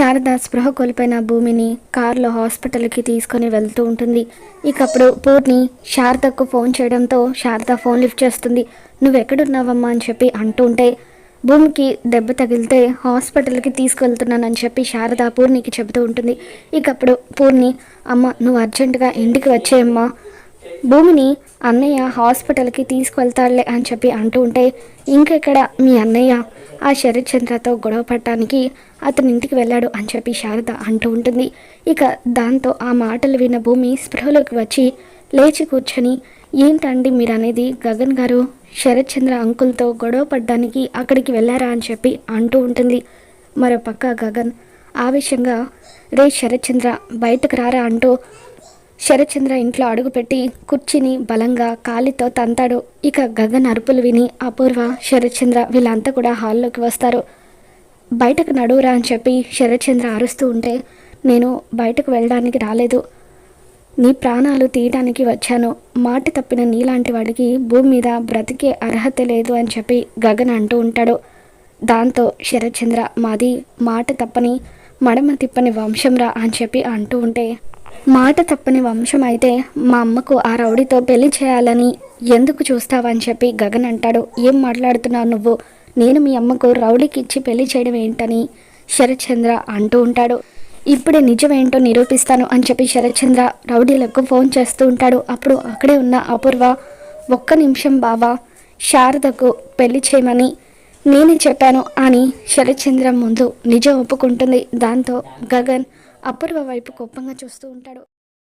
శారద స్పృహ కోల్పోయిన భూమిని కారులో హాస్పిటల్కి తీసుకొని వెళ్తూ ఉంటుంది. ఇకప్పుడు పూర్ణి శారదకు ఫోన్ చేయడంతో శారద ఫోన్ లిఫ్ట్ చేస్తుంది. నువ్వెక్కడున్నావమ్మా? అని చెప్పి అంటూ ఉంటే భూమికి దెబ్బ తగిలితే హాస్పిటల్కి తీసుకెళ్తున్నానని చెప్పి శారద పూర్ణికి చెబుతూ ఉంటుంది. ఇకప్పుడు పూర్ణి అమ్మ నువ్వు అర్జెంటుగా ఇంటికి వచ్చేయమ్మా. భూమిని అన్నయ్య హాస్పిటల్కి తీసుకువెళ్తాడులే అని చెప్పి అంటూ ఉంటే ఇంకెక్కడ మీ అన్నయ్య? ఆ శరత్ చంద్రతో గొడవ పడటానికి అతని ఇంటికి వెళ్ళాడు అని చెప్పి శారద అంటూ ఉంటుంది. ఇక దాంతో ఆ మాటలు విన్న భూమి స్పృహలోకి వచ్చి లేచి కూర్చొని ఏంటండి మీరు అనేది గగన్ గారు? శరత్ చంద్ర అంకుల్తో గొడవ పడ్డానికి అక్కడికి వెళ్ళారా? అని చెప్పి అంటూ ఉంటుంది. మరో పక్క గగన్ ఆవేశంగా రే శరత్ చంద్ర బయటకు రారా? అంటూ శరత్చంద్ర ఇంట్లో అడుగుపెట్టి కుర్చీని బలంగా కాలితో తంతాడు. ఇక గగన్ అరుపులు విని అపూర్వ శరత్చంద్ర వీళ్ళంతా కూడా హాల్లోకి వస్తారు. బయటకు నడువురా అని చెప్పి శరత్చంద్ర అరుస్తూ ఉంటే నేను బయటకు వెళ్ళడానికి రాలేదు. నీ ప్రాణాలు తీయడానికి వచ్చాను. మాట తప్పిన నీలాంటి వాడికి భూమి మీద బ్రతికే అర్హత లేదు అని చెప్పి గగన్ అంటూ ఉంటాడు. దాంతో శరత్చంద్ర మాది మాట తప్పని మడమ తిప్పని వంశంరా అని చెప్పి అంటూ ఉంటే మాట తప్పని వంశం అయితే మా అమ్మకు ఆ రౌడీతో పెళ్ళి చేయాలని ఎందుకు చూస్తావని చెప్పి గగన్ అంటాడు. ఏం మాట్లాడుతున్నావు నువ్వు? నేను మీ అమ్మకు రౌడీకి ఇచ్చి పెళ్ళి చేయడం ఏంటని శరత్చంద్ర అంటూ ఉంటాడు. ఇప్పుడే నిజమేంటో నిరూపిస్తాను అని చెప్పి శరత్చంద్ర రౌడీలకు ఫోన్ చేస్తూ ఉంటాడు. అప్పుడు అక్కడే ఉన్న అపూర్వ ఒక్క నిమిషం బావా శారదకు పెళ్ళి చేయమని నేనే చెప్పాను అని శరత్చంద్ర ముందు నిజం ఒప్పుకుంటుంది. దాంతో గగన్ అపూర్వ వైపు కోపంగా చూస్తూ ఉంటాడు.